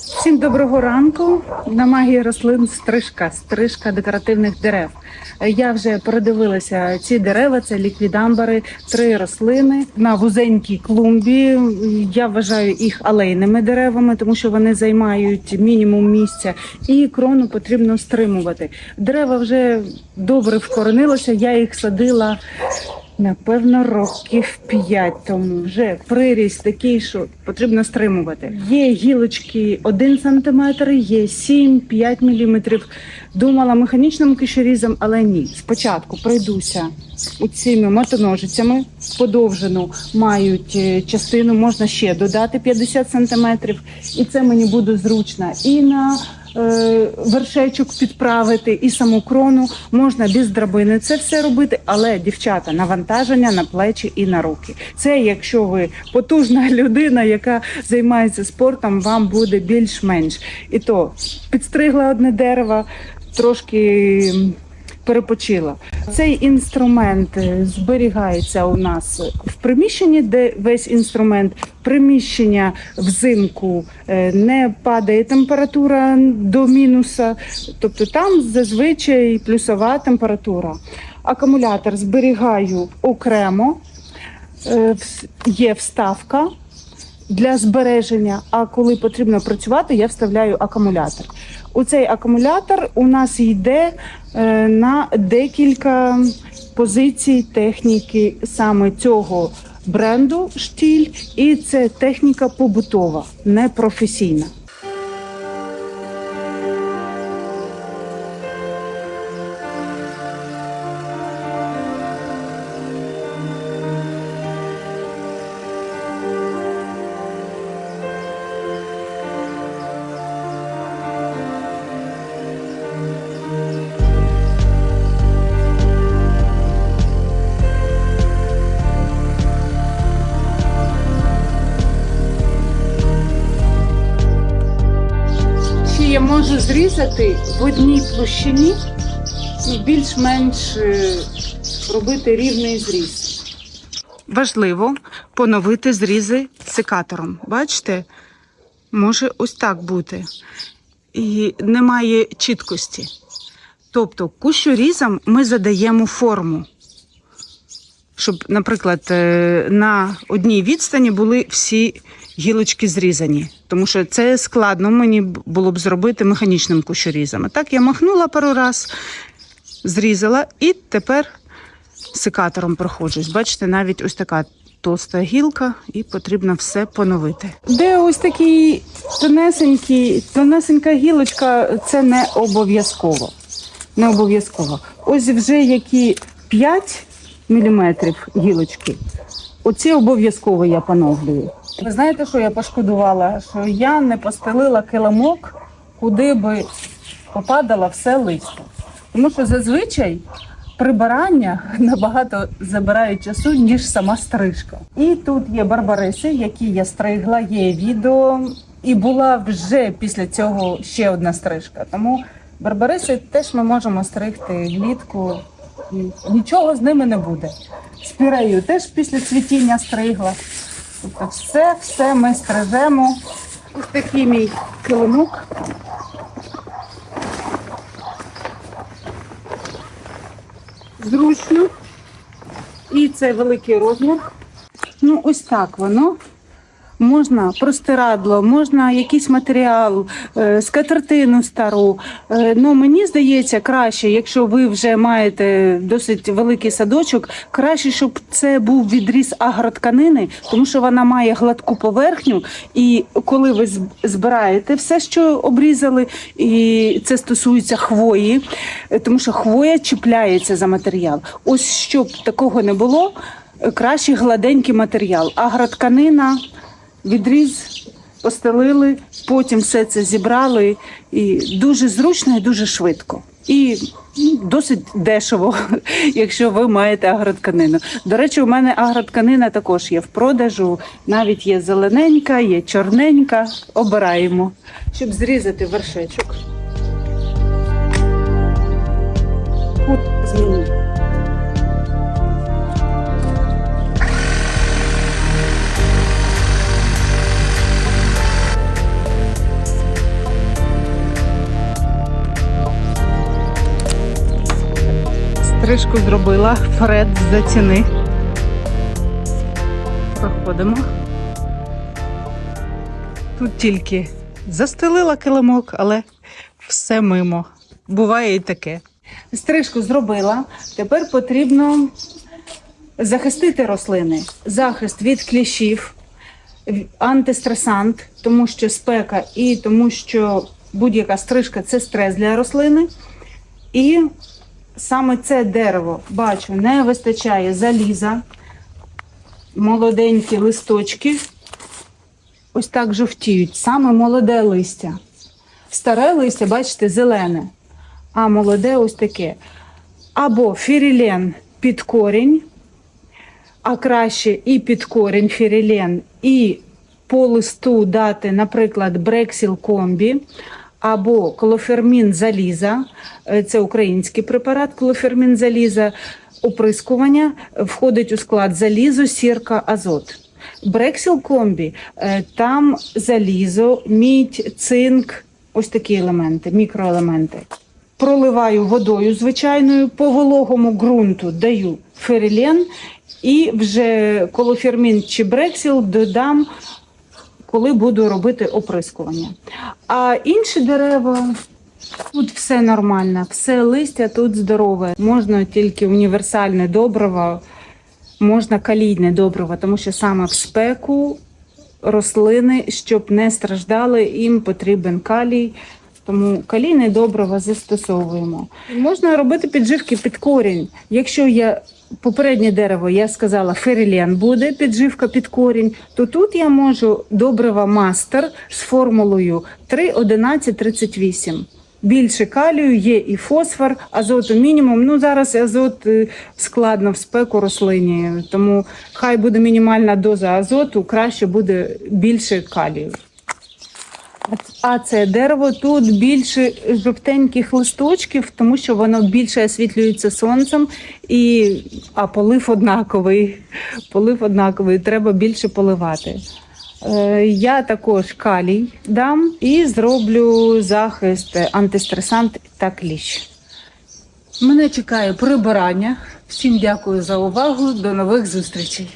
Всім доброго ранку. На магії рослин стрижка, стрижка декоративних дерев. Я вже передивилася ці дерева, це ліквідамбари, три рослини на вузенькій клумбі. Я вважаю їх алейними деревами, тому що вони займають мінімум місця, і крону потрібно стримувати. Дерева вже добре вкоренилися. Я їх садила. Напевно, років п'ять тому вже приріст такий, що потрібно стримувати. Є гілочки 1 см, є 7-5 мм. Думала механічним кишорізом, але ні. Спочатку пройдуся цими мотоножицями. Подовжену мають е, частину, можна ще додати 50 см. І це мені буде зручно. І на вершечок підправити і саму крону можна без драбини це все робити, але дівчата навантаження на плечі і на руки. Це якщо ви потужна людина, яка займається спортом, вам буде більш-менш. І то підстригла одне дерево, трошки. Перепочила. Цей інструмент е, зберігається у нас в приміщенні, де весь інструмент приміщення взимку е, не падає температура до мінуса, тобто там зазвичай плюсова температура. Акумулятор зберігаю окремо, е, є вставка для збереження. А коли потрібно працювати, я вставляю акумулятор. У цей акумулятор у нас йде е, на декілька позицій техніки саме цього бренду штіль, і це техніка побутова, не професійна. Можу зрізати в одній площині і більш-менш е, робити рівний зріз. Важливо поновити зрізи секатором. Бачите, може ось так бути. І немає чіткості. Тобто кущорізом ми задаємо форму. Щоб, наприклад, е, на одній відстані були всі гілочки зрізані, тому що це складно мені було б зробити механічним кущорізом. А Так я махнула пару раз, зрізала і тепер секатором проходжусь. Бачите, навіть ось така товста гілка, і потрібно все поновити. Де ось такий тонесенький, тонесенька гілочка, це не обов'язково. Не обов'язково. Ось вже які 5 міліметрів гілочки. Оці обов'язково я поновлюю. Ви знаєте, що я пошкодувала? Що я не постелила килимок, куди би попадало все листя. Тому що зазвичай прибирання набагато забирає часу, ніж сама стрижка. І тут є барбариси, які я стригла, є відео, і була вже після цього ще одна стрижка. Тому барбариси теж ми можемо стригти влітку. і Нічого з ними не буде. Спірею теж після цвітіння стригла. Тобто все, все ми стрижемо. Ось такий мій килимок. Зручно. І це великий розмір. Ну, ось так воно. Можна простирадло, можна якийсь матеріал, е, скатертину стару. Е, Ну мені здається, краще, якщо ви вже маєте досить великий садочок, краще, щоб це був відріз агротканини, тому що вона має гладку поверхню. І коли ви збираєте все, що обрізали, і це стосується хвої, е, тому що хвоя чіпляється за матеріал. Ось щоб такого не було, краще гладенький матеріал. Агротканина відріз постелили, потім все це зібрали. І дуже зручно і дуже швидко. І ну, досить дешево, якщо ви маєте агротканину. До речі, у мене агротканина також є в продажу. Навіть є зелененька, є чорненька. Обираємо, щоб зрізати вершечок. Стрижку зробила, Фред заціни. Проходимо. Тут тільки застелила килимок, але все мимо. Буває і таке. Стрижку зробила. Тепер потрібно захистити рослини. Захист від кліщів, антистресант, тому що спека і тому, що будь-яка стрижка це стрес для рослини. І саме це дерево, бачу, не вистачає заліза, молоденькі листочки. Ось так жовтіють, саме молоде листя. Старе листя, бачите, зелене, а молоде ось таке. Або фірілен під корінь, а краще і під корінь фірілен, і по листу дати, наприклад, брексіл комбі або клофермін заліза, е, це український препарат, клофермін заліза, оприскування входить у склад залізо, сірка, азот. Брексіл комбі е, там залізо, мідь, цинк, ось такі елементи, мікроелементи. Проливаю водою звичайною, по вологому ґрунту даю ферилен і вже колофермін чи брексіл додам, коли буду робити оприскування. А інші дерева тут все нормально, все листя тут здорове. Можна тільки універсальне добриво, можна калійне добриво, тому що саме в спеку рослини, щоб не страждали, їм потрібен калій. Тому калійне добриво застосовуємо. Можна робити підживки під корінь. Якщо я попереднє дерево, я сказала, ферилен буде підживка під корінь, то тут я можу добрива мастер з формулою 3, 11, 38. Більше калію, є і фосфор, азоту мінімум. Ну зараз азот е, складно в спеку рослині, тому хай буде мінімальна доза азоту, краще буде більше калію. А це дерево тут більше жовтеньких листочків, тому що воно більше освітлюється сонцем, і а полив однаковий. Полив однаковий, треба більше поливати. Е, Я також калій дам і зроблю захист антистресант та кліщ. Мене чекає прибирання. Всім дякую за увагу. До нових зустрічей.